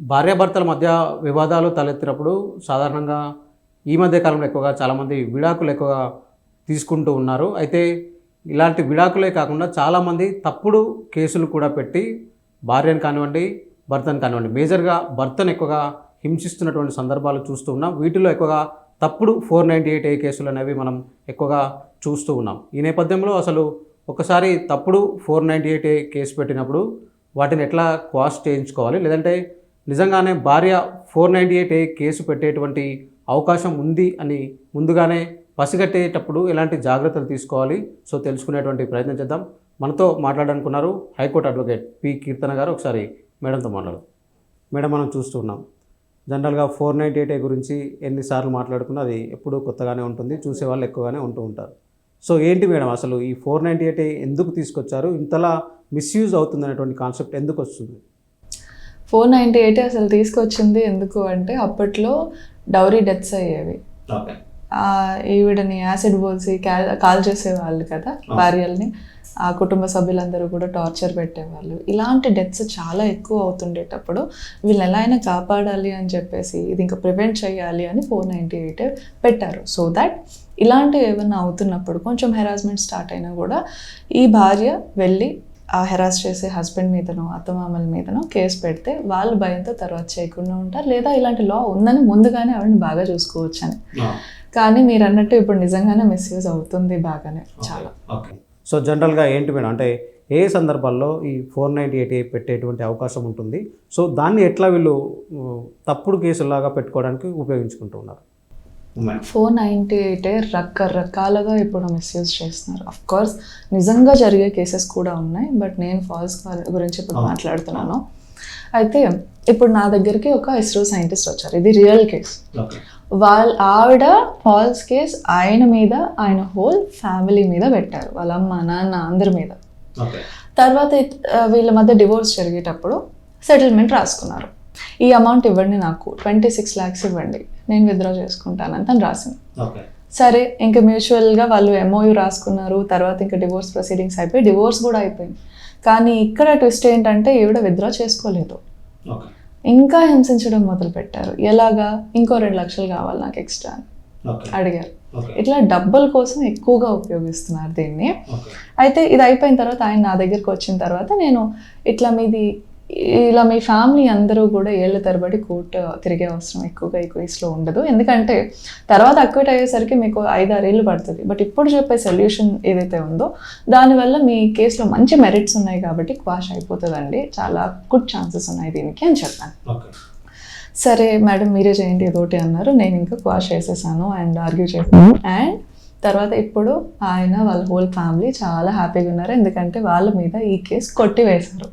భార్యాభర్తల మధ్య వివాదాలు తలెత్తినప్పుడు సాధారణంగా ఈ మధ్య కాలంలో ఎక్కువగా చాలామంది విడాకులు ఎక్కువగా తీసుకుంటూ ఉన్నారు. అయితే ఇలాంటి విడాకులే కాకుండా చాలామంది తప్పుడు కేసులు కూడా పెట్టి భార్యను కానివ్వండి భర్తను కానివ్వండి మేజర్గా భర్తను ఎక్కువగా హింసిస్తున్నటువంటి సందర్భాలు చూస్తూ ఉన్నాం. వీటిలో ఎక్కువగా తప్పుడు ఫోర్ నైంటీ ఎయిట్ ఏ కేసులు అనేవి మనం ఎక్కువగా చూస్తూ ఉన్నాం. ఈ నేపథ్యంలో అసలు ఒకసారి తప్పుడు four ninety eight A case పెట్టినప్పుడు వాటిని ఎట్లా క్వాష్ చేయించుకోవాలి? లేదంటే నిజంగానే భార్య four ninety eight A case పెట్టేటువంటి అవకాశం ఉంది అని ముందుగానే పసిగట్టేటప్పుడు ఎలాంటి జాగ్రత్తలు తీసుకోవాలి? సో తెలుసుకునేటువంటి ప్రయత్నం చేద్దాం. మనతో మాట్లాడాలనుకున్నారు high court advocate P Keerthana garu. ఒకసారి మేడంతో మాట్లాడు మేడం మనం చూస్తూ ఉన్నాం. జనరల్గా ఫోర్ నైంటీ ఎయిట్ గురించి ఎన్నిసార్లు మాట్లాడుకున్నా అది ఎప్పుడూ కొత్తగానే ఉంటుంది చూసేవాళ్ళు ఎక్కువగానే ఉంటూ ఉంటారు. సో ఏంటి మేడం అసలు ఈ ఫోర్ నైంటీ ఎయిట్ ఎందుకు తీసుకొచ్చారు? ఇంతలా మిస్యూజ్ అవుతుంది అనేటువంటి కాన్సెప్ట్ ఎందుకు వస్తుంది? ఫోర్ నైంటీ ఎయిట్ అసలు తీసుకొచ్చింది ఎందుకు అంటే అప్పట్లో డౌరీ డెత్స్ అయ్యేవి. ఈవిడని యాసిడ్ పోసి కాల్ కాల్ చేసేవాళ్ళు కదా భార్యల్ని. ఆ కుటుంబ సభ్యులందరూ కూడా టార్చర్ పెట్టేవాళ్ళు. ఇలాంటి డెత్స్ చాలా ఎక్కువ అవుతుండేటప్పుడు వీళ్ళు ఎలా అయినా కాపాడాలి అని చెప్పేసి ఇది ఇంకా ప్రివెంట్ చేయాలి అని ఫోర్ నైంటీ ఎయిట్ పెట్టారు. సో దట్ ఇలాంటివి ఏమైనా అవుతున్నప్పుడు కొంచెం హెరాస్మెంట్ స్టార్ట్ అయినా కూడా ఈ భార్య వెళ్ళి ఆ హెరాస్ చేసే హస్బెండ్ మీదనో అత్తమామల మీదనో కేసు పెడితే వాళ్ళు భయంతో తర్వాత చేయకుండా ఉంటారు. లేదా ఇలాంటి లా ఉందని ముందుగానే ఆవిడని బాగా చూసుకోవచ్చు అని. కానీ మీరు అన్నట్టు ఇప్పుడు నిజంగానే మిస్యూజ్ అవుతుంది బాగానే చాలా. ఓకే. సో జనరల్గా ఏంటి మేడం? అంటే ఏ సందర్భాల్లో ఈ ఫోర్ నైంటీ ఎయిట్ పెట్టేటువంటి అవకాశం ఉంటుంది? సో దాన్ని ఎట్లా వీళ్ళు తప్పుడు కేసులాగా పెట్టుకోవడానికి ఉపయోగించుకుంటూ ఉన్నారు? ఫోర్ నైంటీ ఎయిట్ రకరకాలుగా ఇప్పుడు మిస్యూజ్ చేస్తున్నారు. అఫ్ కోర్స్ నిజంగా జరిగే కేసెస్ కూడా ఉన్నాయి బట్ నేను ఫాల్స్ గురించి ఇప్పుడు మాట్లాడుతున్నాను. అయితే ఇప్పుడు నా దగ్గరికి ఒక ఇస్రో సైంటిస్ట్ వచ్చారు. ఇది రియల్ కేస్ వాళ్ళ ఆవిడ ఫాల్స్ కేస్ ఆయన మీద ఆయన హోల్ ఫ్యామిలీ మీద పెట్టారు. వాళ్ళ అమ్మ నాన్న అందరి మీద. తర్వాత వీళ్ళ మధ్య డివోర్స్ జరిగేటప్పుడు సెటిల్మెంట్ రాసుకున్నారు. ఈ అమౌంట్ ఇవ్వండి నాకు. ట్వంటీ సిక్స్ ల్యాక్స్ ఇవ్వండి. నేను విత్డ్రా చేసుకుంటాను అని రాసింది. సరే ఇంకా మ్యూచువల్గా వాళ్ళు ఎంఓయూ రాసుకున్నారు. తర్వాత ఇంకా డివోర్స్ ప్రొసీడింగ్స్ అయిపోయి డివోర్స్ కూడా అయిపోయింది. కానీ ఇక్కడ ట్విస్ట్ ఏంటంటే ఈవిడ విత్డ్రా చేసుకోలేదు. ఇంకా హింసించడం మొదలు పెట్టారు ఎలాగా? ఇంకో రెండు లక్షలు కావాలి నాకు ఎక్స్ట్రా అని. అడిగారు. ఇట్లా డబ్బుల కోసం ఎక్కువగా ఉపయోగిస్తున్నారు దీన్ని. అయితే ఇది అయిపోయిన తర్వాత ఆయన నా దగ్గరికి వచ్చిన తర్వాత నేను ఇట్లా మీది ఇలా మీ ఫ్యామిలీ అందరూ కూడా ఏళ్ళ తరబడి కోర్టు తిరిగే అవసరం ఎక్కువగా ఈ కేసులో ఉండదు. ఎందుకంటే తర్వాత అక్విట్ అయ్యేసరికి మీకు ఐదారు ఏళ్ళు పడుతుంది. బట్ ఇప్పుడు చెప్పే సొల్యూషన్ ఏదైతే ఉందో దానివల్ల మీ కేసులో మంచి మెరిట్స్ ఉన్నాయి కాబట్టి క్వాష్ అయిపోతుందండి. చాలా గుడ్ ఛాన్సెస్ ఉన్నాయి దీనికి అని చెప్పాను. సరే మేడం మీరే చేయండి ఏదోటి అన్నారు. నేను ఇంకా క్వాష్ చేసేసాను అండ్ ఆర్గ్యూ చేశాను. అండ్ తర్వాత ఇప్పుడు ఆయన వాళ్ళ హోల్ ఫ్యామిలీ చాలా హ్యాపీగా ఉన్నారు. ఎందుకంటే వాళ్ళ మీద ఈ కేసు కొట్టివేశారు.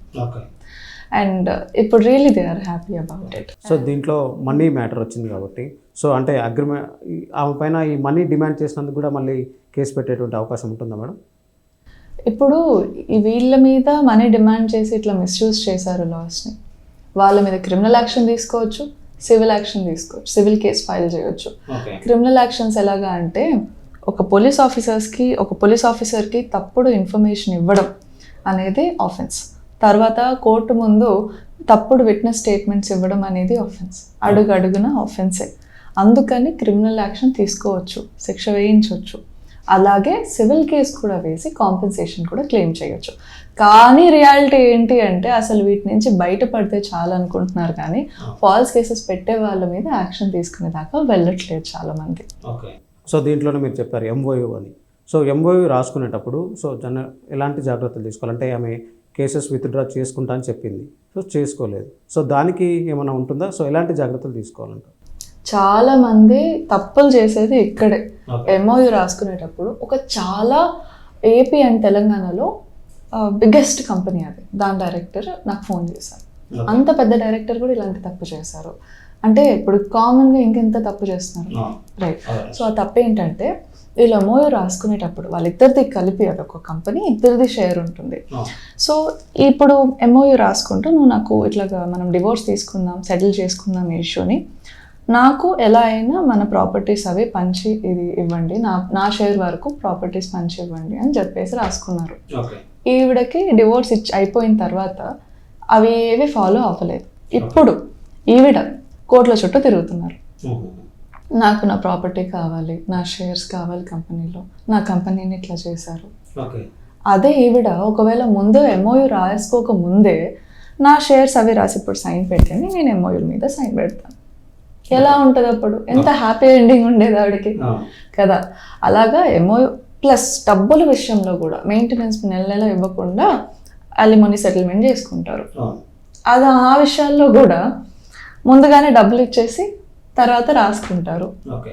అండ్ ఇప్పుడు really they are happy about it so దీంట్లో మనీ మ్యాటర్ వచ్చింది కాబట్టి సో అంటే అగ్రిమెంట్ ఆమె పైన ఈ మనీ డిమాండ్ చేసినందుకు కూడా మళ్ళీ కేసు పెట్టేటువంటి అవకాశం ఉంటుందా మేడం? ఇప్పుడు ఈ వీళ్ళ మీద మనీ డిమాండ్ చేసి ఇట్లా మిస్యూజ్ చేశారు లాస్ని వాళ్ళ మీద క్రిమినల్ యాక్షన్ తీసుకోవచ్చు సివిల్ యాక్షన్ తీసుకోవచ్చు సివిల్ కేసు ఫైల్ చేయొచ్చు. క్రిమినల్ యాక్షన్స్ ఎలాగా అంటే ఒక పోలీస్ ఆఫీసర్స్కి ఒక పోలీస్ ఆఫీసర్కి తప్పుడు ఇన్ఫర్మేషన్ ఇవ్వడం అనేది ఆఫెన్స్ తర్వాత కోర్టు ముందు తప్పుడు విట్నెస్ స్టేట్మెంట్స్ ఇవ్వడం అనేది ఆఫెన్స్ అడుగు అడుగున ఆఫెన్సే అందుకని క్రిమినల్ యాక్షన్ తీసుకోవచ్చు శిక్ష వేయించవచ్చు. అలాగే సివిల్ కేస్ కూడా వేసి కాంపెన్సేషన్ కూడా క్లెయిమ్ చేయొచ్చు. కానీ రియాలిటీ ఏంటి అంటే అసలు వీటి నుంచి బయటపడితే చాలు అనుకుంటున్నారు కానీ ఫాల్స్ కేసెస్ పెట్టే వాళ్ళ మీద యాక్షన్ తీసుకునే దాకా వెళ్ళట్లేదు చాలామంది. ఓకే. సో దీంట్లోనే మీరు చెప్పారు ఎంఓయూ అని. సో ఎంఓయూ రాసుకునేటప్పుడు సో జన ఎలాంటి జాగ్రత్తలు తీసుకోవాలంటే ఆమె కేసెస్ విత్డ్రా చేసుకుంటా అని చెప్పింది. సో చేసుకోలేదు. సో దానికి ఏమైనా ఉంటుందా? సో ఎలాంటి జాగ్రత్తలు తీసుకోవాలంట? చాలా మంది తప్పులు చేసేది ఇక్కడే. ఎంఓయు రాసుకునేటప్పుడు ఒక చాలా ఏపీ అండ్ తెలంగాణలో బిగ్గెస్ట్ కంపెనీ అది. దాని డైరెక్టర్ నాకు ఫోన్ చేశారు. అంత పెద్ద డైరెక్టర్ కూడా ఇలాంటి తప్పు చేశారు. అంటే ఇప్పుడు కామన్గా ఇంకెంత తప్పు చేస్తున్నారు? రైట్ సో ఆ తప్పు ఏంటంటే వీళ్ళు ఎంఓయు రాసుకునేటప్పుడు వాళ్ళిద్దరిది కలిపి అదొక కంపెనీ ఇద్దరిది షేర్ ఉంటుంది. సో ఇప్పుడు ఎంఓయూ రాసుకుంటూ నువ్వు నాకు ఇట్లాగా మనం డివోర్స్ తీసుకుందాం సెటిల్ చేసుకుందాం ఈ ఇష్యూని నాకు ఎలా అయినా మన ప్రాపర్టీస్ అవి పంచి ఇది ఇవ్వండి. నా నా షేర్ వరకు ప్రాపర్టీస్ పంచి ఇవ్వండి అని చెప్పేసి రాసుకున్నారు. ఈవిడకి డివోర్స్ ఇచ్చి అయిపోయిన తర్వాత అవి ఏవి ఫాలో అవ్వలేదు. ఇప్పుడు ఈవిడ కోట్ల చుట్టూ తిరుగుతున్నారు. నాకు నా ప్రాపర్టీ కావాలి నా షేర్స్ కావాలి కంపెనీలో. నా కంపెనీని ఇట్లా చేశారు. అదే ఈవిడ ఒకవేళ ముందు ఎంఓయూ రాసుకోక ముందే నా షేర్స్ అవి రాసి ఇప్పుడు సైన్ పెట్టండి నేను ఎంఓయూ మీద సైన్ పెడతాను ఎలా ఉంటుంది అప్పుడు? ఎంత హ్యాపీ ఎండింగ్ ఉండేది ఆవిడకి. కదా? అలాగా ఎంఓయూ ప్లస్ డబ్బుల విషయంలో కూడా మెయింటెనెన్స్ నెల నెల ఇవ్వకుండా అలిమనీ సెటిల్మెంట్ చేసుకుంటారు. అది ఆ విషయాల్లో కూడా ముందుగానే డబ్బులు ఇచ్చేసి తర్వాత రాసుకుంటారు.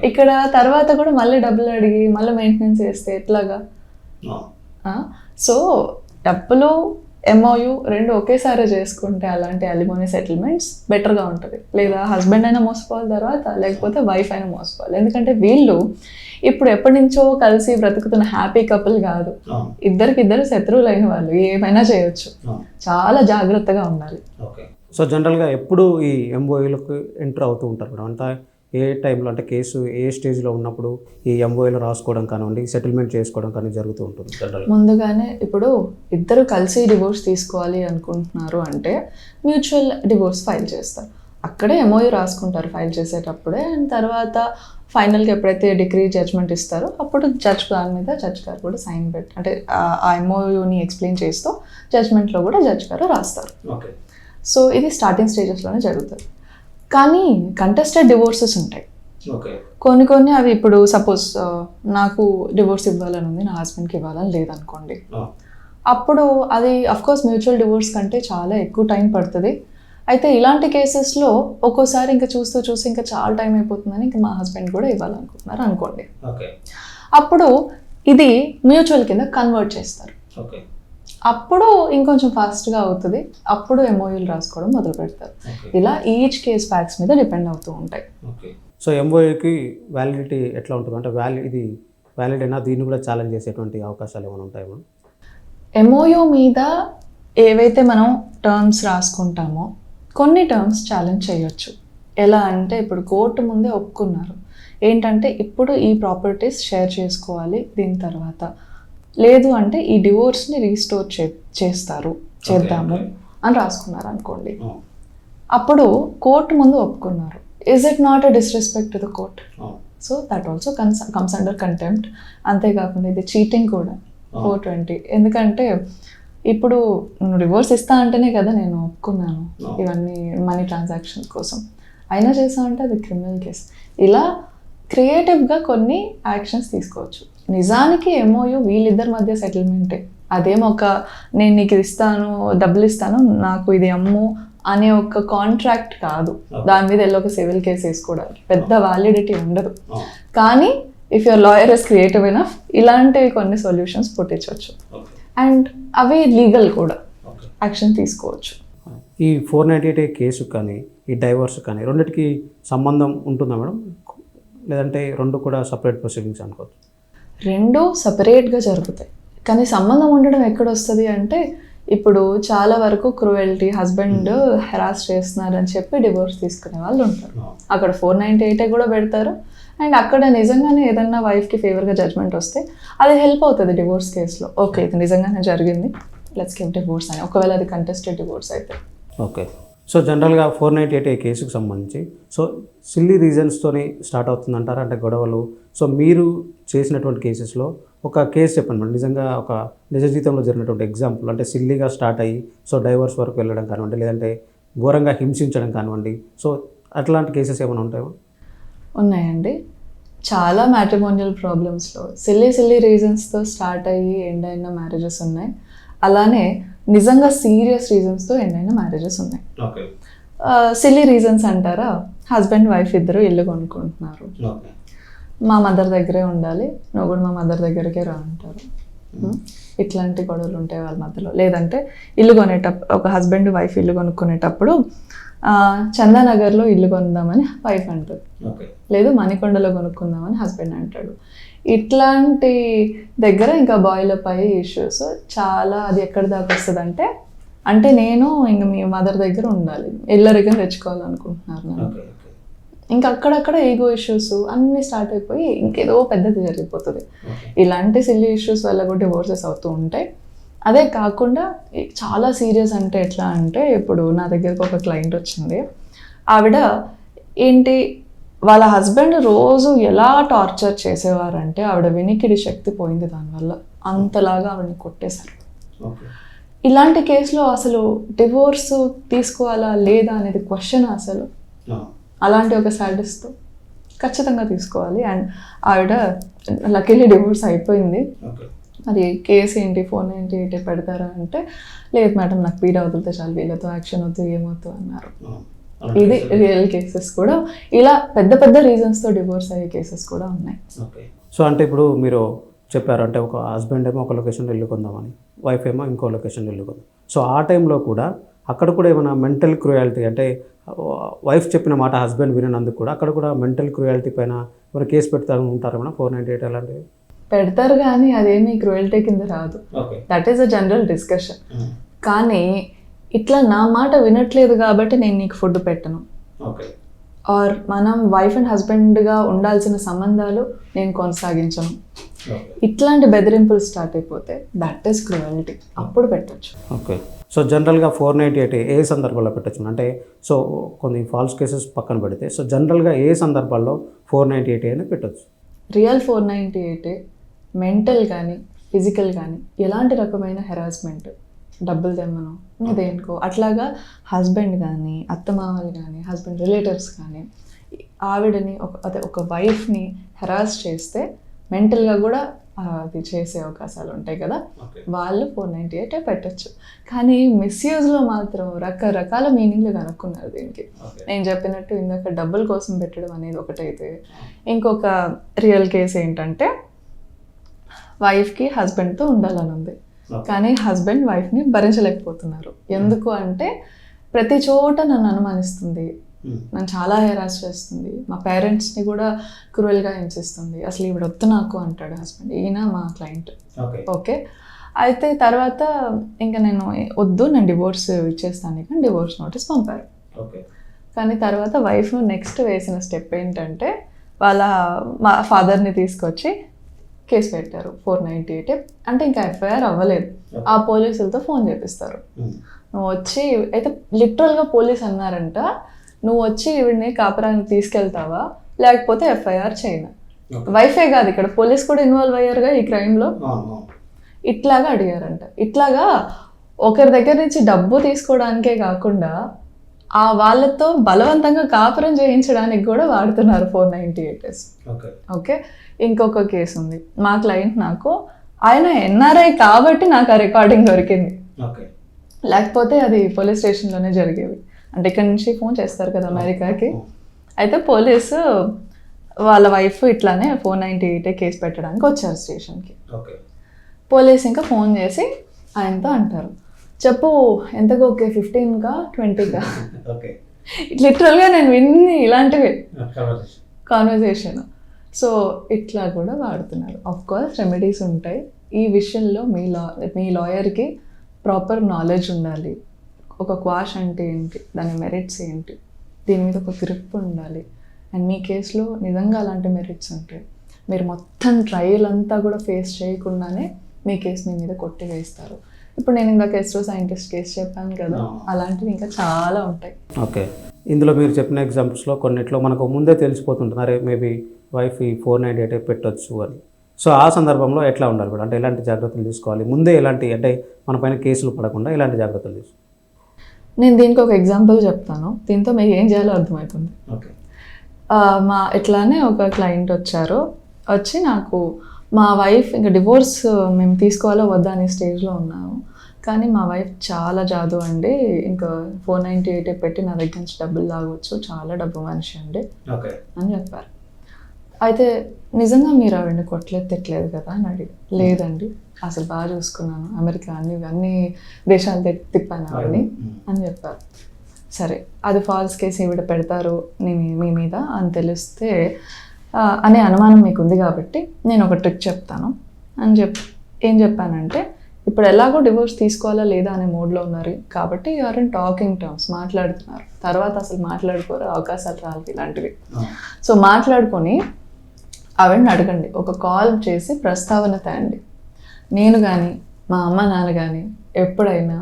ఇక్కడ తర్వాత కూడా మళ్ళీ డబ్బులు అడిగి మళ్ళీ మెయింటెనెన్స్ చేస్తే ఎట్లాగా? సో డబ్బులు ఎంఓయు రెండు ఒకేసారి చేసుకుంటే అలాంటి అలిమోనీ సెటిల్మెంట్స్ బెటర్గా ఉంటుంది. లేదా హస్బెండ్ అయినా మోసపోవాలి తర్వాత లేకపోతే వైఫ్ అయినా మోసపోవాలి. ఎందుకంటే వీళ్ళు ఇప్పుడు ఎప్పటి నుంచో కలిసి బ్రతుకుతున్న హ్యాపీ కపుల్ కాదు. ఇద్దరికి ఇద్దరు శత్రువులు అయిన వాళ్ళు ఏమైనా చేయొచ్చు. చాలా జాగ్రత్తగా ఉండాలి. సో జనరల్గా ఎప్పుడు ఈ ఎంఓఏలకు ఎంటర్ అవుతూ ఉంటారు మేడం. అంతా ఏ టైంలో అంటే కేసు ఏ స్టేజ్లో ఉన్నప్పుడు ఈ ఎంఓఏలో రాసుకోవడం కానివ్వండి సెటిల్మెంట్ చేసుకోవడం కానీ జరుగుతూ ఉంటుంది ముందుగానే ఇప్పుడు ఇద్దరు కలిసి డివోర్స్ తీసుకోవాలి అనుకుంటున్నారు అంటే మ్యూచువల్ డివోర్స్ ఫైల్ చేస్తారు. అక్కడే ఎంఓయూ రాసుకుంటారు ఫైల్ చేసేటప్పుడే అండ్ తర్వాత ఫైనల్గా ఎప్పుడైతే డిగ్రీ జడ్జ్మెంట్ ఇస్తారో అప్పుడు జడ్జ్ దాని మీద జడ్జ్ గారు కూడా సైన్ పెట్టి అంటే ఆ- ఆ ఎంఓయూని ఎక్స్ప్లెయిన్ చేస్తూ జడ్జ్మెంట్లో కూడా జడ్జ్ గారు రాస్తారు. ఓకే. సో ఇది స్టార్టింగ్ స్టేజెస్లోనే జరుగుతుంది. కానీ కంటెస్టెడ్ డివోర్సెస్ ఉంటాయి. కొన్ని కొన్ని అవి ఇప్పుడు సపోజ్ నాకు డివోర్స్ ఇవ్వాలని ఉంది నా హస్బెండ్కి ఇవ్వాలని లేదనుకోండి. అప్పుడు అది కోర్స్ మ్యూచువల్ డివోర్స్ కంటే చాలా ఎక్కువ టైం పడుతుంది. అయితే ఇలాంటి కేసెస్లో ఒక్కోసారి ఇంకా చూస్తూ చూసి ఇంకా చాలా టైం అయిపోతుందని ఇంకా మా హస్బెండ్ కూడా ఇవ్వాలనుకుంటున్నారు అనుకోండి. అప్పుడు ఇది మ్యూచువల్ కింద కన్వర్ట్ చేస్తారు. అప్పుడు ఇంకొంచెం ఫాస్ట్గా అవుతుంది. అప్పుడు ఎంఓయూలు రాసుకోవడం మొదలు పెడతారు. ఇలా ఈచ్ కేస్ ఫ్యాక్ట్స్ మీద డిపెండ్ అవుతూ ఉంటాయి. ఓకే సో ఎంఓఏకి వ్యాలిడిటీ ఎట్లా ఉంటుంది అంటే వ్యాలి ఇది వ్యాలిడ్ అయినా దీన్ని కూడా ఛాలెంజ్ చేసేటువంటి అవకాశాలు ఏమైనా ఉంటాయి ఎంఓయూ మీద ఏవైతే మనం టర్మ్స్ రాసుకుంటామో కొన్ని టర్మ్స్ ఛాలెంజ్ చేయొచ్చు. ఎలా అంటే ఇప్పుడు కోర్టు ముందే ఒప్పుకున్నారు. ఏంటంటే ఇప్పుడు ఈ ప్రాపర్టీస్ షేర్ చేసుకోవాలి దీని తర్వాత. లేదు అంటే ఈ డివోర్స్ని రీస్టోర్ చే చేస్తారు చేద్దాము. అని రాసుకున్నారు అనుకోండి. అప్పుడు కోర్టు ముందు ఒప్పుకున్నారు. Is it not a disrespect to the court so that also cons comes under contempt అంతేకాకుండా ఇది చీటింగ్ కూడా ఫోర్ ట్వంటీ ఎందుకంటే ఇప్పుడు నువ్వు రివర్స్ ఇస్తా అంటేనే కదా నేను ఒప్పుకున్నాను. ఇవన్నీ మనీ ట్రాన్సాక్షన్స్ కోసం. అయినా చేసా అంటే అది క్రిమినల్ కేసు ఇలా క్రియేటివ్గా కొన్ని యాక్షన్స్ తీసుకోవచ్చు. నిజానికి ఎంఓయు వీళ్ళిద్దరి మధ్య సెటిల్మెంటే అదేం ఒక నేను నీకు ఇది ఇస్తాను డబ్బులు ఇస్తాను నాకు ఇది అమ్ము అనే ఒక కాంట్రాక్ట్ కాదు. దాని మీద వెళ్ళి ఒక సివిల్ కేసు వేసుకోవడానికి. పెద్ద వ్యాలిడిటీ ఉండదు. కానీ if your lawyer is creative enough ఇలాంటివి కొన్ని సొల్యూషన్స్ పుట్టించవచ్చు. అండ్ అవి లీగల్ కూడా. యాక్షన్ తీసుకోవచ్చు. ఈ ఫోర్ నైంటీ ఎయిట్ కేసు కానీ ఈ డైవర్స్ కానీ రెండిటికి సంబంధం ఉంటుందా మేడం? లేదంటే రెండు కూడా సపరేట్ ప్రొసీడింగ్స్ అనుకోవచ్చు? రెండు సపరేట్గా జరుగుతాయి. కానీ సంబంధం ఉండడం ఎక్కడ వస్తుంది అంటే ఇప్పుడు చాలా వరకు క్రూయల్టీ హస్బెండ్ హెరాస్ చేస్తున్నారని చెప్పి డివోర్స్ తీసుకునే వాళ్ళు ఉంటారు. అక్కడ ఫోర్ నైంటీ ఎయిటే కూడా పెడతారు. అండ్ అక్కడ నిజంగానే ఏదన్నా వైఫ్కి ఫేవర్గా జడ్జ్మెంట్ వస్తే అది హెల్ప్ అవుతుంది డివోర్స్ కేసులో. ఓకే ఇది నిజంగానే జరిగింది. లెట్స్ గివ్ డివోర్స్ అని. ఒకవేళ అది కంటెస్టెడ్ డివోర్స్ అయితే. ఓకే. సో జనరల్గా ఫోర్ నైన్టీ ఎయిట్ కేసుకు సంబంధించి సో సిల్లీ రీజన్స్తోనే స్టార్ట్ అవుతుందంటారా? అంటే గొడవలు. సో మీరు చేసినటువంటి కేసెస్లో ఒక కేసు చెప్పండి మేడం. నిజంగా ఒక నిజ జీవితంలో జరిగినటువంటి ఎగ్జాంపుల్. అంటే సిల్లీగా స్టార్ట్ అయ్యి సో డైవర్స్ వరకు వెళ్ళడం కానివ్వండి లేదంటే ఘోరంగా హింసించడం కానివ్వండి. సో అట్లాంటి కేసెస్ ఏమైనా ఉంటాయో? ఉన్నాయండి. చాలా మ్యాట్రిమోనియల్ ప్రాబ్లమ్స్లో సిల్లీ సిల్లీ రీజన్స్తో స్టార్ట్ అయ్యి ఎండ్ అయిన మ్యారేజెస్ ఉన్నాయి. అలానే నిజంగా సీరియస్ రీజన్స్తో ఎండ్ అయిన మ్యారేజెస్ ఉన్నాయి. సిల్లీ రీజన్స్ అంటారా? హస్బెండ్ వైఫ్ ఇద్దరు ఇల్లు కొనుక్కుంటున్నారు. మా మదర్ దగ్గరే ఉండాలి నువ్వు కూడా మా మదర్ దగ్గరికే రా అంటారు? ఇట్లాంటి గొడవలు ఉంటాయి వాళ్ళ మధ్యలో. లేదంటే ఇల్లు కొనేటప్పుడు ఒక హస్బెండ్ వైఫ్ ఇల్లు కొనుక్కునేటప్పుడు చందానగర్లో ఇల్లు కొందామని వైఫ్ అంటుంది. ఓకే. లేదు మణికొండలో కొనుక్కుందామని హస్బెండ్ అంటాడు. ఇట్లాంటి దగ్గర ఇంకా బాయిలప్ అయ్యే ఇష్యూస్ చాలా అది ఎక్కడి దాకా వస్తుంది అంటే అంటే నేను ఇంక మీ మదర్ దగ్గర ఉండాలి. ఇల్లరికం తెచ్చుకోవాలనుకుంటున్నారు నన్ను. Okay okay. ఇంకా అక్కడక్కడ ఈగో ఇష్యూస్ అన్నీ స్టార్ట్ అయిపోయి ఇంకేదో పెద్దది జరిగిపోతుంది. ఇలాంటి సిల్లీ ఇష్యూస్ వల్ల కూడా డివోర్సెస్ అవుతూ ఉంటాయి. అదే కాకుండా చాలా సీరియస్ అంటే ఎట్లా అంటే ఇప్పుడు నా దగ్గరకు ఒక క్లయింట్ వచ్చింది. ఆవిడ ఏంటి వాళ్ళ హస్బెండ్ రోజు ఎలా టార్చర్ చేసేవారంటే ఆవిడ వినికిడి శక్తి పోయింది దానివల్ల. అంతలాగా ఆవిడని కొట్టేశారు. ఇలాంటి కేసులో అసలు డివోర్స్ తీసుకోవాలా లేదా అనేది క్వశ్చన్ అసలు. అలాంటి ఒక సాడిస్తో ఖచ్చితంగా తీసుకోవాలి. అండ్ ఆవిడ లక్కీలీ డివోర్స్ అయిపోయింది. మరి కేసు ఏంటి ఫోన్ ఏంటి ఏంటి పెడతారా అంటే లేదు మేడం నాకు పీడ వదిలితే చాలు వీళ్ళతో యాక్షన్ వద్దు ఏమొద్దు అన్నారు. ఇది రియల్ కేసెస్ కూడా. ఇలా పెద్ద పెద్ద రీజన్స్తో డివోర్స్ అయ్యే కేసెస్ కూడా ఉన్నాయి. ఓకే సో అంటే ఇప్పుడు మీరు చెప్పారు అంటే ఒక హస్బెండ్ ఏమో ఒక లొకేషన్ ఇల్లు కొందామని వైఫ్ ఏమో ఇంకో లొకేషన్ ఇల్లు కొందాం సో ఆ టైంలో కూడా అక్కడ కూడా ఏమైనా మెంటల్ క్రూయాలిటీ అంటే వైఫ్ చెప్పిన మాట హస్బెండ్ విననందుకు కూడా అక్కడ కూడా మెంటల్ క్రూయాలిటీ పైన ఏమైనా కేసు పెడతారు ఉంటారు ఏమైనా ఫోర్ నైంటీ ఎయిట్ అలాంటివి? పెడతారు కానీ అదేమీ క్రూయల్టీ కింద రాదు. Okay that is a general discussion కానీ ఇట్లా నా మాట వినట్లేదు కాబట్టి నేను నీకు ఫుడ్ పెట్టను. ఓకే. ఆర్ మనం వైఫ్ అండ్ హస్బెండ్గా ఉండాల్సిన సంబంధాలు నేను కొనసాగించను. ఇట్లాంటి బెదిరింపులు స్టార్ట్ అయిపోతే దట్ ఈస్ క్రూయల్టీ. అప్పుడు పెట్టచ్చు. ఓకే. సో జనరల్గా ఫోర్ నైంటీ ఎయిట్ ఏ సందర్భాల్లో పెట్టచ్చు అంటే సో కొన్ని ఫాల్స్ కేసెస్ పక్కన పెడితే సో జనరల్గా ఏ సందర్భాల్లో ఫోర్ నైంటీ ఎయిట్ అని పెట్టచ్చు? Real four ninety eight mental కానీ ఫిజికల్ కానీ ఎలాంటి రకమైన హెరాస్మెంట్? డబ్బులు తెమ్మను. ఇంకా దేనికో. అట్లాగా హస్బెండ్ కానీ అత్తమామలు కానీ హస్బెండ్ రిలేటివ్స్ కానీ ఆవిడని ఒక అదే ఒక వైఫ్ని హెరాస్ చేస్తే మెంటల్గా కూడా అది చేసే అవకాశాలు ఉంటాయి కదా. వాళ్ళు ఫోర్ నైంటీ ఎయిట్ పెట్టచ్చు. కానీ మిస్యూజ్లో మాత్రం రకరకాల మీనింగ్లు కనుక్కున్నారు దీనికి. నేను చెప్పినట్టు ఇందాక డబ్బుల కోసం పెట్టడం అనేది ఒకటైతే. ఇంకొక రియల్ కేసు ఏంటంటే వైఫ్కి హస్బెండ్తో ఉండాలని ఉంది. కానీ హస్బెండ్ వైఫ్ని భరించలేకపోతున్నారు. ఎందుకు అంటే ప్రతి చోట నన్ను అనుమానిస్తుంది. నన్ను చాలా హెరాస్ చేస్తుంది. మా పేరెంట్స్ని కూడా క్రూయల్గా హింసిస్తుంది. అసలు ఈవిడ వద్దు నాకు అంటాడు హస్బెండ్. ఈయన మా క్లయింట్. ఓకే. అయితే తర్వాత ఇంకా నేను వద్దు నేను డివోర్స్ ఇచ్చేస్తాను కానీ డివోర్స్ నోటీస్ పంపారు. కానీ తర్వాత వైఫ్ నెక్స్ట్ వేసిన స్టెప్ ఏంటంటే వాళ్ళ మా ఫాదర్ని తీసుకొచ్చి కేసు పెట్టారు ఫోర్ నైంటీ ఎయిట్. అంటే ఇంకా ఎఫ్ఐఆర్ అవ్వలేదు. ఆ పోలీసులతో ఫోన్ చేపిస్తారు. నువ్వు వచ్చి అయితే లిటరల్గా పోలీస్ అన్నారంట నువ్వు వచ్చి ఈవిడ్ని కాపురానికి తీసుకెళ్తావా? లేకపోతే ఎఫ్ఐఆర్ చేయను? వైఫే కాదు ఇక్కడ. పోలీస్ కూడా ఇన్వాల్వ్ అయ్యారుగా ఈ క్రైమ్లో? ఇట్లాగా అడిగారంట. ఇట్లాగా ఒకరి దగ్గర నుంచి డబ్బు తీసుకోవడానికే కాకుండా ఆ వాళ్ళతో బలవంతంగా కాపురం చేయించడానికి కూడా వాడుతున్నారు ఫోర్ నైంటీ ఓకే. ఓకే? ఇంకొక కేసు ఉంది. మా క్లయింట్ నాకు ఆయన ఎన్ఆర్ఐ కాబట్టి నాకు ఆ రికార్డింగ్ దొరికింది. లేకపోతే అది పోలీస్ స్టేషన్లోనే జరిగేవి. అంటే ఇక్కడ నుంచి ఫోన్ చేస్తారు కదా అమెరికాకి. అయితే పోలీసు వాళ్ళ వైఫ్ ఇట్లానే ఫోర్ నైంటీ ఎయిట్ కేసు పెట్టడానికి వచ్చారు స్టేషన్కి ఓకే. పోలీస్ ఇంకా ఫోన్ చేసి ఆయనతో అంటారు. చెప్పు ఎంతకు ఓకే? ఫిఫ్టీన్కా ట్వంటీకా ఓకే. లిటరల్గా నేను విన్ని ఇలాంటివి. కాన్వర్జేషన్ సో ఇట్లా కూడా వాడుతున్నారు. ఆఫ్ కోర్స్ రెమెడీస్ ఉంటాయి. ఈ విషయంలో మీ లా మీ లాయర్కి ప్రాపర్ నాలెడ్జ్ ఉండాలి. ఒక క్వాష్ అంటే ఏంటి? దాని మెరిట్స్ ఏంటి? దీని మీద ఒక గ్రిప్ ఉండాలి. అండ్ మీ కేసులో నిజంగా అలాంటి మెరిట్స్ ఉంటాయి మీరు మొత్తం ట్రయల్ అంతా కూడా ఫేస్ చేయకుండానే మీ కేసు మీ మీద కొట్టి వేస్తారు ఇప్పుడు నేను ఇందాక ఎస్ట్రో సైంటిస్ట్ కేసు చెప్పాను కదా అలాంటివి ఇంకా చాలా ఉంటాయి. ఓకే. ఇందులో మీరు చెప్పిన ఎగ్జాంపుల్స్లో కొన్నిట్లో మనకు ముందే తెలిసిపోతుంటుంది అరే మేబీ వైఫ్ ఈ ఫోర్ నైంటీ ఎయిట్ పెట్టొచ్చు అని. సో ఆ సందర్భంలో ఎట్లా ఉండాలి కూడా అంటే ఎలాంటి జాగ్రత్తలు తీసుకోవాలి? ముందే ఎలాంటి అంటే మన పైన కేసులు పడకుండా ఎలాంటి జాగ్రత్తలు తీసుకోవాలి నేను దీనికి ఒక ఎగ్జాంపుల్ చెప్తాను. దీంతో మీకు ఏం చేయాలో అర్థమవుతుంది మా ఇట్లానే ఒక క్లయింట్ వచ్చారు. వచ్చి నాకు మా వైఫ్ ఇంకా డివోర్స్ మేము తీసుకోవాలో వద్దా అనే స్టేజ్లో ఉన్నాము. కానీ మా వైఫ్ చాలా జాదు అండి. ఇంకా ఫోర్ నైంటీ ఎయిట్ పెట్టి నా దగ్గర నుంచి డబ్బులు లాగొచ్చు చాలా డబ్బు మనిషి అండి. ఓకే. అని చెప్పారు. అయితే నిజంగా మీరు ఆవిడని కొట్టలేదు తిట్టలేదు కదా అని అడిగి లేదండి. అసలు బాగా చూసుకున్నాను. అమెరికా అన్ని అన్ని దేశాలు తిప్పాను ఆవిడని అని చెప్పారు. సరే అది ఫాల్స్ కేసు ఈవిడ పెడతారు మీ మీ మీద అని తెలిస్తే అనే అనుమానం మీకు ఉంది కాబట్టి నేను ఒక ట్రిక్ చెప్తాను అని చెప్ ఏం చెప్పానంటే ఇప్పుడు ఎలాగో డివోర్స్ తీసుకోవాలా లేదా అనే మూడ్లో ఉన్నారు కాబట్టి యూఆర్ ఇన్ టాకింగ్ టర్మ్స్ మాట్లాడుతున్నారు. తర్వాత అసలు మాట్లాడుకోరు అవకాశాలు రాలి ఇలాంటివి. సో మాట్లాడుకొని ఆవిడని అడగండి. ఒక కాల్ చేసి ప్రస్తావన తేండి నేను కానీ మా అమ్మ నాన్న కానీ ఎప్పుడైనా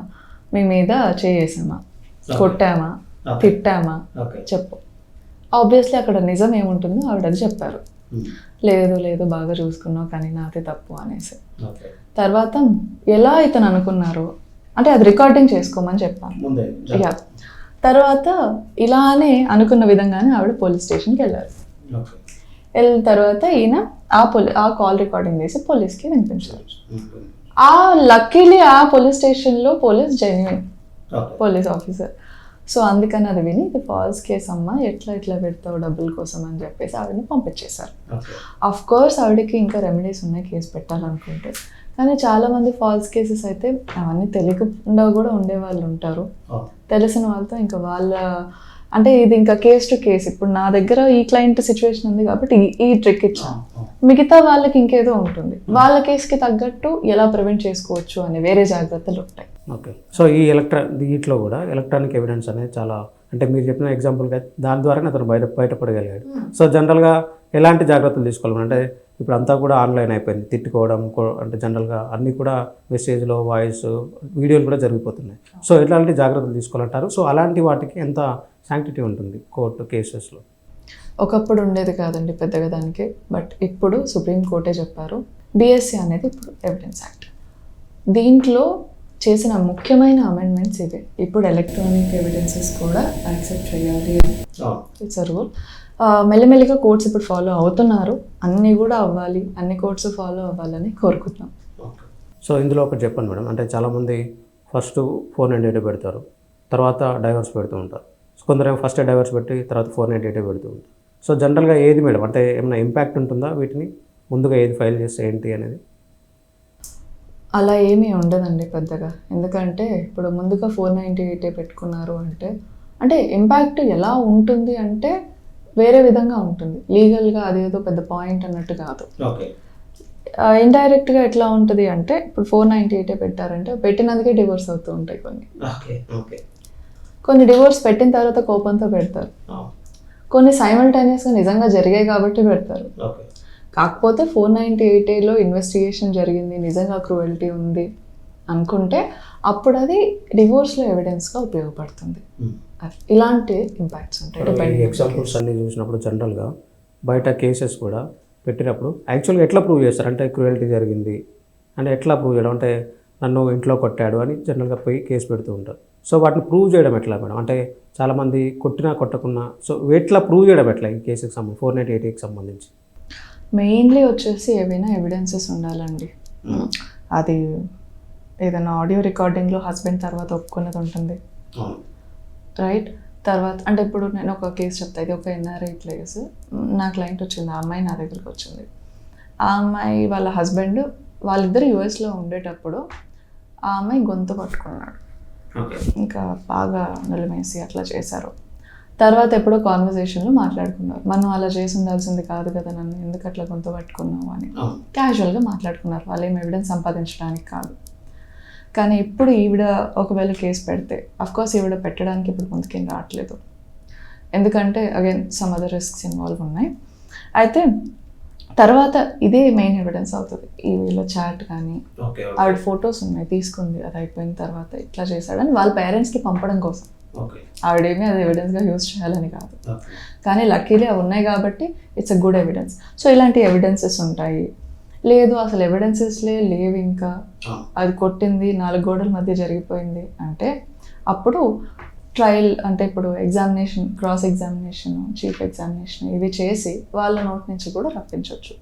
మీ మీద చేసామా కొట్టామా? తిట్టామా? చెప్పు. ఆబ్వియస్లీ అక్కడ నిజం ఏముంటుందో ఆవిడ అది చెప్పారు. లేదు లేదు బాగా చూసుకున్నావు కానీ నాది తప్పు అనేసి. తర్వాత ఎలా ఇతను అనుకున్నారు అంటే అది రికార్డింగ్ చేసుకోమని చెప్పాను. యా తర్వాత ఇలానే అనుకున్న విధంగానే ఆవిడ పోలీస్ స్టేషన్కి వెళ్ళారు. వెళ్ళిన తర్వాత ఈయన ఆ పోలీ ఆ కాల్ రికార్డింగ్ చేసి పోలీస్కి వినిపించారు. ఆ లక్కీలీ ఆ పోలీస్ స్టేషన్లో police genuine police officer so అందుకని అది విని ఇది ఫాల్స్ కేస్ అమ్మా ఎట్లా ఇట్లా పెడతావు డబ్బుల కోసం అని చెప్పేసి ఆవిడని పంపించేశారు. అఫ్ కోర్స్ ఆవిడకి ఇంకా రెమెడీస్ ఉన్నాయి కేసు పెట్టాలనుకుంటే. కానీ చాలా మంది ఫాల్స్ కేసెస్ అయితే అవన్నీ తెలియకుండా కూడా ఉండే వాళ్ళు ఉంటారు. తెలిసిన వాళ్ళతో ఇంకా వాళ్ళ అంటే ఇది ఇంకా కేస్ టు కేస్ ఇప్పుడు నా దగ్గర ఈ క్లయింట్ సిచ్యువేషన్ ఉంది కాబట్టి ఈ- ట్రిక్ ఇచ్చాను. మిగతా వాళ్ళకి ఇంకేదో ఉంటుంది. వాళ్ళ కేసుకి తగ్గట్టు ఎలా ప్రివెంట్ చేసుకోవచ్చు అని వేరే జాగ్రత్తలు ఉంటాయి. ఓకే. సో ఈ ఎలక్ట్రా దీంట్లో కూడా ఎలక్ట్రానిక్ ఎవిడెన్స్ అనేది చాలా అంటే మీరు చెప్పిన ఎగ్జాంపుల్గా దాని ద్వారానే అతను బయట బయటపడగలిగాడు. సో జనరల్గా ఎలాంటి జాగ్రత్తలు తీసుకోవాలి? అంటే ఇప్పుడు అంతా కూడా ఆన్లైన్ అయిపోయింది. తిట్టుకోవడం కో- అంటే జనరల్గా అన్నీ కూడా మెసేజ్లో వాయిస్ వీడియోలు కూడా జరిగిపోతున్నాయి. సో ఎలాంటి జాగ్రత్తలు తీసుకోవాలంటారు. సో అలాంటి వాటికి ఎంత శాంక్టిటీ ఉంటుంది కోర్టు కేసెస్లో? ఒకప్పుడు ఉండేది కాదండి పెద్దగా దానికి. బట్ ఇప్పుడు సుప్రీం కోర్టే చెప్పారు బిఎస్సి అనేది ఇప్పుడు ఎవిడెన్స్ యాక్ట్. దీంట్లో చేసిన ముఖ్యమైన అమెండ్మెంట్స్ ఇవే. ఇప్పుడు ఎలక్ట్రానిక్ ఎవిడెన్సెస్ కూడా యాక్సెప్ట్ చేయాలి. ఇట్స్ అ రూల్ మెల్లిమెల్లిగా కోర్ట్స్ ఇప్పుడు ఫాలో అవుతున్నారు. అన్నీ కూడా అవ్వాలి అన్ని కోర్ట్స్ ఫాలో అవ్వాలని కోరుకుంటున్నాం. సో ఇందులో ఒకటి చెప్పండి మేడం. అంటే చాలామంది ఫస్ట్ ఫోర్ నైంటీ ఎయిట్ పెడతారు తర్వాత డైవర్స్ పెడుతూ ఉంటారు. కొందరేమో ఫస్ట్ డైవర్స్ పెట్టి తర్వాత ఫోర్ నైంటీ ఎయిట్ పెడుతూ ఉంటారు. సో జనరల్గా ఏది మేడం? అంటే ఏమైనా ఇంపాక్ట్ ఉంటుందా వీటిని? ముందుగా ఏది ఫైల్ చేస్తే ఏంటి అనేది? అలా ఏమీ ఉండదండి పెద్దగా. ఎందుకంటే ఇప్పుడు ముందుగా ఫోర్ నైంటీ ఎయిటే పెట్టుకున్నారు అంటే అంటే ఇంపాక్ట్ ఎలా ఉంటుంది అంటే వేరే విధంగా ఉంటుంది. లీగల్గా అదేదో పెద్ద పాయింట్ అన్నట్టు కాదు. ఇండైరెక్ట్గా ఎట్లా ఉంటుంది అంటే ఇప్పుడు ఫోర్ నైంటీ ఎయిటే పెట్టారంటే పెట్టినందుకే డివోర్స్ అవుతూ ఉంటాయి కొన్ని. ఓకే ఓకే కొన్ని డివోర్స్ పెట్టిన తర్వాత కోపంతో పెడతారు. కొన్ని సైమల్టేనియస్గా నిజంగా జరిగాయి కాబట్టి పెడతారు. కాకపోతే ఫోర్ నైంటీ ఎయిట్ ఏలో ఇన్వెస్టిగేషన్ జరిగింది నిజంగా క్రూయల్టీ ఉంది అనుకుంటే అప్పుడు అది డివోర్స్లో ఎవిడెన్స్గా ఉపయోగపడుతుంది. అది. ఇలాంటి ఇంపాక్ట్స్ ఉంటాయి. ఎగ్జాంపుల్స్ అన్ని చూసినప్పుడు జనరల్గా బయట కేసెస్ కూడా పెట్టినప్పుడు యాక్చువల్గా ఎట్లా ప్రూవ్ చేస్తారు? అంటే క్రూయల్టీ జరిగింది. అంటే ఎట్లా ప్రూవ్ చేయడం? అంటే నన్ను ఇంట్లో కొట్టాడు అని జనరల్గా పోయి కేసు పెడుతూ ఉంటారు. సో వాటిని ప్రూవ్ చేయడం ఎట్లా మేడం? అంటే చాలామంది కొట్టినా కొట్టకున్నా సో ఎట్లా ప్రూవ్ చేయడం ఎట్లా ఈ కేసుకి సంబంధించి? ఫోర్ నైంటీ ఎయిట్కి సంబంధించి. మెయిన్లీ వచ్చేసి ఏవైనా ఎవిడెన్సెస్ ఉండాలండి. అది ఏదైనా ఆడియో రికార్డింగ్లో హస్బెండ్ తర్వాత ఒప్పుకున్నది ఉంటుంది. రైట్ తర్వాత అంటే ఇప్పుడు నేను ఒక కేసు చెప్తా. ఇది ఒక ఎన్ఆర్ఐ ప్లేస్ నా క్లయింట్ వచ్చింది. ఆ అమ్మాయి నా దగ్గరికి వచ్చింది. ఆ అమ్మాయి వాళ్ళ హస్బెండ్ వాళ్ళిద్దరు యుఎస్లో ఉండేటప్పుడు ఆ అమ్మాయి గొంతు పట్టుకున్నాడు. ఇంకా బాగా నిలిమేసి అట్లా చేశారు. తర్వాత ఎప్పుడో కాన్వర్జేషన్లో మాట్లాడుకున్నారు. మనం అలా చేసి ఉండాల్సింది కాదు కదా నన్ను. ఎందుకు అట్లా గొంతు పట్టుకున్నావు అని. క్యాజువల్గా మాట్లాడుకున్నారు. వాళ్ళు ఏం ఎవిడెన్స్ సంపాదించడానికి కాదు. కానీ ఇప్పుడు ఈవిడ ఒకవేళ కేసు పెడితే కోర్స్ ఈవిడ పెట్టడానికి ఇప్పుడు ముందుకేం రావట్లేదు. ఎందుకంటే again some other risks involve ఉన్నాయి. అయితే తర్వాత ఇదే మెయిన్ ఎవిడెన్స్ అవుతుంది. ఈ వీళ్ళ చాట్ కానీ ఆవిడ ఫొటోస్ ఉన్నాయి తీసుకుంది అది అయిపోయిన తర్వాత ఇట్లా చేశాడని వాళ్ళ పేరెంట్స్కి పంపడం కోసం. ఆవిడేమీ అది ఎవిడెన్స్గా యూజ్ చేయాలని కాదు. కానీ లక్కీలీ అవి ఉన్నాయి కాబట్టి it's a good evidence so ఇలాంటి ఎవిడెన్సెస్ ఉంటాయి. లేదు అసలు ఎవిడెన్సెస్లే లేవు ఇంకా. అది కొట్టింది నాలుగు గోడల మధ్య జరిగిపోయింది అంటే అప్పుడు ట్రయల్ అంటే ఇప్పుడు examination cross examination chief examination ఇవి చేసి వాళ్ళ నోట్ నుంచి కూడా రప్పించవచ్చు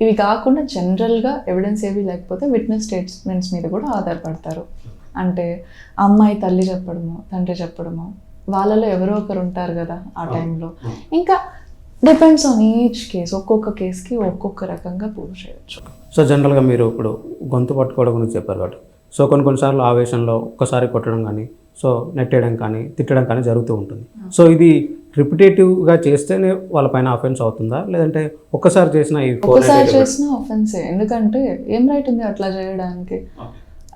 ఇవి కాకుండా జనరల్గా ఎవిడెన్స్ ఏవి లేకపోతే విట్నెస్ స్టేట్మెంట్స్ మీద కూడా ఆధారపడతారు. అంటే అమ్మాయి తల్లి చెప్పడము తండ్రి చెప్పడము వాళ్ళలో ఎవరో ఒకరు ఉంటారు కదా ఆ టైంలో ఇంకా డిపెండ్స్ ఆన్ ఈచ్ కేస్ ఒక్కొక్క కేసుకి ఒక్కొక్క రకంగా ప్రూవ్ చేయొచ్చు. సో జనరల్గా మీరు ఇప్పుడు గొంతు పట్టుకోవడం గురించి చెప్పారు కాబట్టి. సో కొన్ని కొన్నిసార్లు ఆవేశంలో ఒక్కసారి కొట్టడం కానీ సో నెట్టేయడం కానీ తిట్టడం కానీ జరుగుతూ ఉంటుంది. సో ఇది రిపిటేటివ్గా చేస్తేనే వాళ్ళ పైన అఫెన్స్ అవుతుందా? లేదంటే ఒక్కసారి చేసిన ఒక్కసారి చేసిన ఆఫెన్సే ఎందుకంటే ఏం రైట్ ఉంది అట్లా చేయడానికి?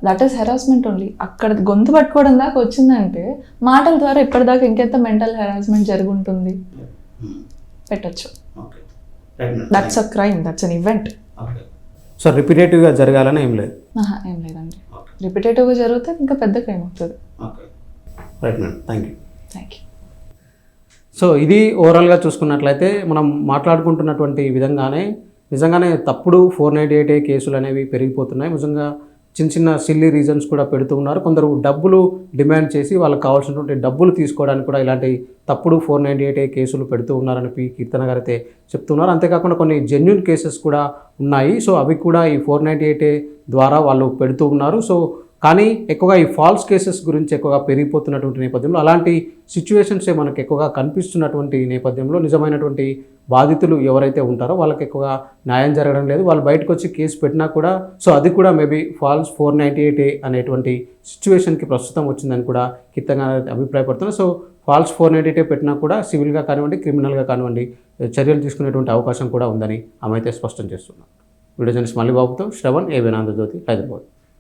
దట్ ఈస్ హెరాస్మెంట్ ఓన్లీ అక్కడ గొంతు పట్టుకోవడం దాకా వచ్చిందంటే మాటల ద్వారా ఇప్పటిదాకా ఇంకెంత మెంటల్ హెరాస్మెంట్ జరుగుంటుంది? పెట్టచ్చు. That's a crime that's an event so రిపిటేటివ్గా జరగాలని ఏం లేదు. ఏం లేదండి. రిపిటేటివ్గా జరిగితే ఇంకా పెద్ద క్రైమ్ అవుతుంది. Right madam thank you thank you so ఇది ఓవరాల్గా చూసుకున్నట్లయితే మనం మాట్లాడుకుంటున్నటువంటి విధంగానే నిజంగానే తప్పుడు ఫోర్ నైంటీ ఎయిట్ ఏ కేసులు అనేవి పెరిగిపోతున్నాయి. నిజంగా చిన్న చిన్న సిల్లీ రీజన్స్ కూడా పెడుతూ ఉన్నారు. కొందరు డబ్బులు డిమాండ్ చేసి వాళ్ళకి కావాల్సినటువంటి డబ్బులు తీసుకోవడానికి కూడా ఇలాంటి తప్పుడు ఫోర్ నైంటీ ఎయిట్ ఏ కేసులు పెడుతూ ఉన్నారని పి కీర్తన గారు అయితే చెప్తున్నారు. అంతేకాకుండా కొన్ని జెన్యున్ కేసెస్ కూడా ఉన్నాయి. సో అవి కూడా ఈ ఫోర్ నైంటీ ఎయిట్ ఏ ద్వారా వాళ్ళు పెడుతూ ఉన్నారు. సో కానీ ఎక్కువగా ఈ ఫాల్స్ కేసెస్ గురించి ఎక్కువగా పెరిగిపోతున్నటువంటి నేపథ్యంలో అలాంటి సిచ్యువేషన్సే మనకు ఎక్కువగా కనిపిస్తున్నటువంటి నేపథ్యంలో నిజమైనటువంటి బాధితులు ఎవరైతే ఉంటారో వాళ్ళకి ఎక్కువగా న్యాయం జరగడం లేదు. వాళ్ళు బయటకు వచ్చి కేసు పెట్టినా కూడా సో అది కూడా maybe false four ninety eight A అనేటువంటి సిచ్యువేషన్కి ప్రస్తుతం వచ్చిందని కూడా కిత్తంగా అభిప్రాయపడుతున్నారు so false four ninety eight పెట్టినా కూడా సివిల్గా కానివ్వండి క్రిమినల్గా కానివ్వండి చర్యలు తీసుకునేటువంటి అవకాశం కూడా ఉందని ఆమె అయితే స్పష్టం చేస్తున్నారు. వీడియో జర్నలిస్ట్ మల్లిబాబుతో శ్రవణ్ ఏ హైదరాబాద్.